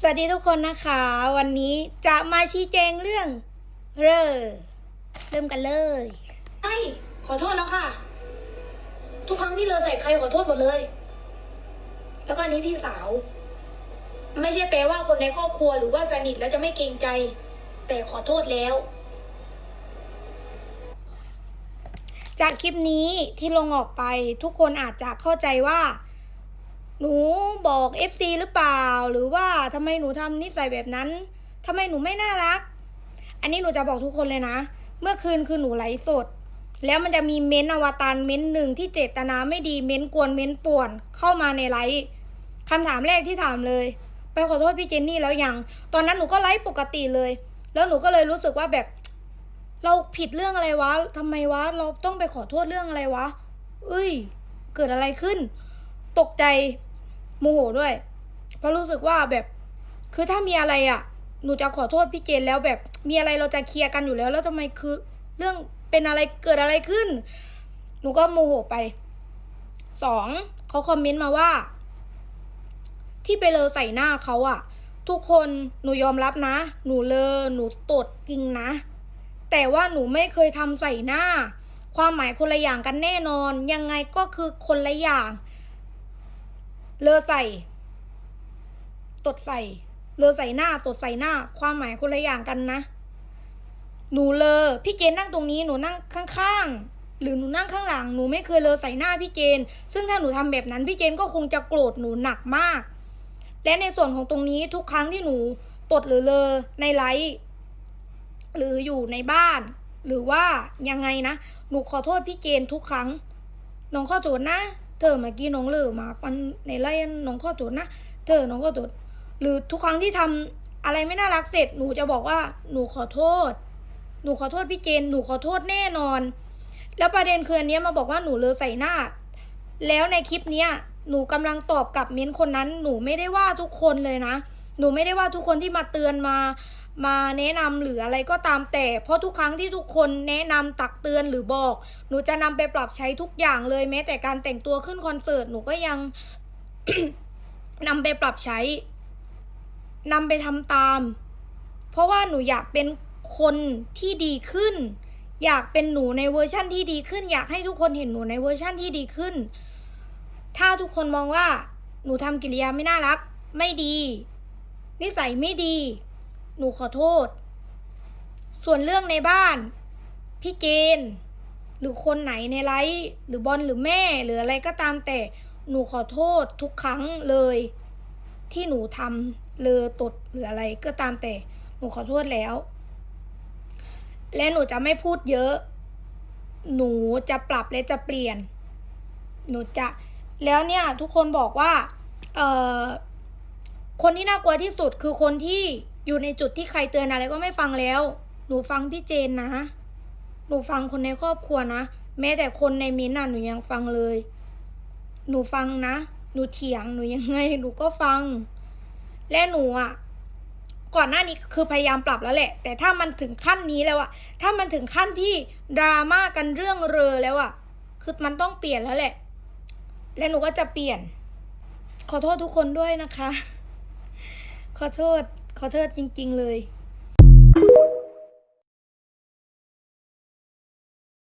สวัสดีทุกคนนะคะ วันนี้จะมาชี้แจงเรื่องเร่อเริ่มกันเลยไอ้ขอโทษแล้วค่ะ ทุกครั้งที่เลอใส่ใครขอโทษหมดเลย แล้วก็อันนี้พี่สาว ไม่ใช่แปลว่าคนในครอบครัวหรือว่าสนิทแล้วจะไม่เกรงใจ แต่ขอโทษแล้ว จากคลิปนี้ที่ลงออกไปทุกคนอาจจะเข้าใจว่า หนูบอก FC หรือเปล่า หรือว่าทำไมหนูทำนิสัยแบบนั้นทำไมหนูไม่น่ารัก อันนี้หนูจะบอกทุกคนเลยนะ เมื่อคืนคือหนูไลฟ์สด แล้วมันจะมีเม้นต์อวตารเม้นต์หนึ่งที่เจตนาไม่ดีเม้นต์กวนเม้นต์ป่วน เข้ามาในไลฟ์คำถามแรกที่ถามเลย ไปขอโทษพี่เจนนี่แล้วยัง ตอนนั้นหนูก็ไลฟ์ปกติเลย แล้วหนูก็เลยรู้สึกว่าแบบ เราผิดเรื่องอะไรวะทำไมวะ เราต้องไปขอโทษเรื่องอะไรวะเอ้ย เกิดอะไรขึ้น ตกใจโมโหด้วย เพราะรู้สึกว่าแบบคือถ้ามีอะไรอะ่ะ หนูจะขอโทษพี่เจนแล้วแบบมีอะไรเราจะเคลียร์กันอยู่แล้ว แล้วทำไมคือเรื่องเป็นอะไรเกิดอะไรขึ้น หนูก็โมโหไปสองเขาคอมเมนต์มาว่า ที่ไปเลอใส่หน้าเขาอะทุกคนหนูยอมรับนะ หนูเลอหนูตดจริงนะ แต่ว่าหนูไม่เคยทำใส่หน้า ความหมายคนละอย่างกันแน่นอน ยังไงก็คือคนละอย่าง เลอใส่ ตดใส่ เลอใส่หน้า ตดใส่หน้า ความหมายคนละอย่างกันนะ หนูเลอ พี่เจนนั่งตรงนี้ หนูนั่งข้างๆ หรือหนูนั่งข้างหลัง หนูไม่เคยเลอใส่หน้าพี่เจน ซึ่งถ้าหนูทำแบบนั้น พี่เจนก็คงจะโกรธหนูหนักมาก และในส่วนของตรงนี้ทุกครั้งที่หนูตดหรือเลอในไลฟ์หรืออยู่ในบ้าน หรือว่ายังไงนะ หนูขอโทษพี่เจนทุกครั้ง น้องข้อโจทย์นะ เธอเมื่อกี้น้องเลือมาปันในไล่น้องข้อโจทย์นะ เธอน้องข้อโจทย์หรือทุกครั้งที่ทำอะไรไม่น่ารักเสร็จหนูจะบอกว่าหนูขอโทษ หนูขอโทษพี่เจน หนูขอโทษแน่นอน แล้วประเด็นคืออันเนี้ยมาบอกว่าหนูเลอใส่หน้า แล้วในคลิปเนี้ยหนูกำลังตอบกับเม้นคนนั้น หนูไม่ได้ว่าทุกคนเลยนะ หนูไม่ได้ว่าทุกคนที่มาเตือนมา มาแนะนำหรืออะไรก็ตามแต่ เพราะทุกครั้งที่ทุกคนแนะนำตักเตือนหรือบอก หนูจะนำไปปรับใช้ทุกอย่างเลยแม้แต่การแต่งตัวขึ้นคอนเสิร์ตหนูก็ยังนำไปปรับใช้นำไปทำตาม เพราะว่าหนูอยากเป็นคนที่ดีขึ้น อยากเป็นหนูในเวอร์ชั่นที่ดีขึ้น อยากให้ทุกคนเห็นหนูในเวอร์ชั่นที่ดีขึ้น ถ้าทุกคนมองว่า หนูทำกิริยาไม่น่ารัก ไม่ดี นิสัยไม่ดี หนูขอโทษ ส่วนเรื่องในบ้าน พี่เจน หรือคนไหนในไลฟ์หรือบอลหรือแม่ หรืออะไรก็ตามแต่ หนูขอโทษทุกครั้งเลย ที่หนูทำเลอตดหรืออะไรก็ตามแต่ หนูขอโทษแล้ว และหนูจะไม่พูดเยอะ หนูจะปรับและจะเปลี่ยน หนูจะ แล้วเนี่ยทุกคนบอกว่า เอ่อ คนที่น่ากลัวที่สุดคือคนที่ อยู่ในจุดที่ใครเตือนอะไรก็ไม่ฟังแล้ว หนูฟังพี่เจนนะ หนูฟังคนในครอบครัวนะ แม้แต่คนในมิ้นน่ะหนูยังฟังเลย หนูฟังนะ หนูเถียง หนูยังไง หนูก็ฟัง และหนูอะ ก่อนหน้านี้คือพยายามปรับแล้วแหละ แต่ถ้ามันถึงขั้นนี้แล้วอะถ้ามันถึงขั้นที่ดราม่ากันเรื่องเรอแล้วอะคือมันต้องเปลี่ยนแล้วแหละ และหนูก็จะเปลี่ยน ขอโทษทุกคนด้วยนะคะ ขอโทษ ขอโทษจริง ๆ เลย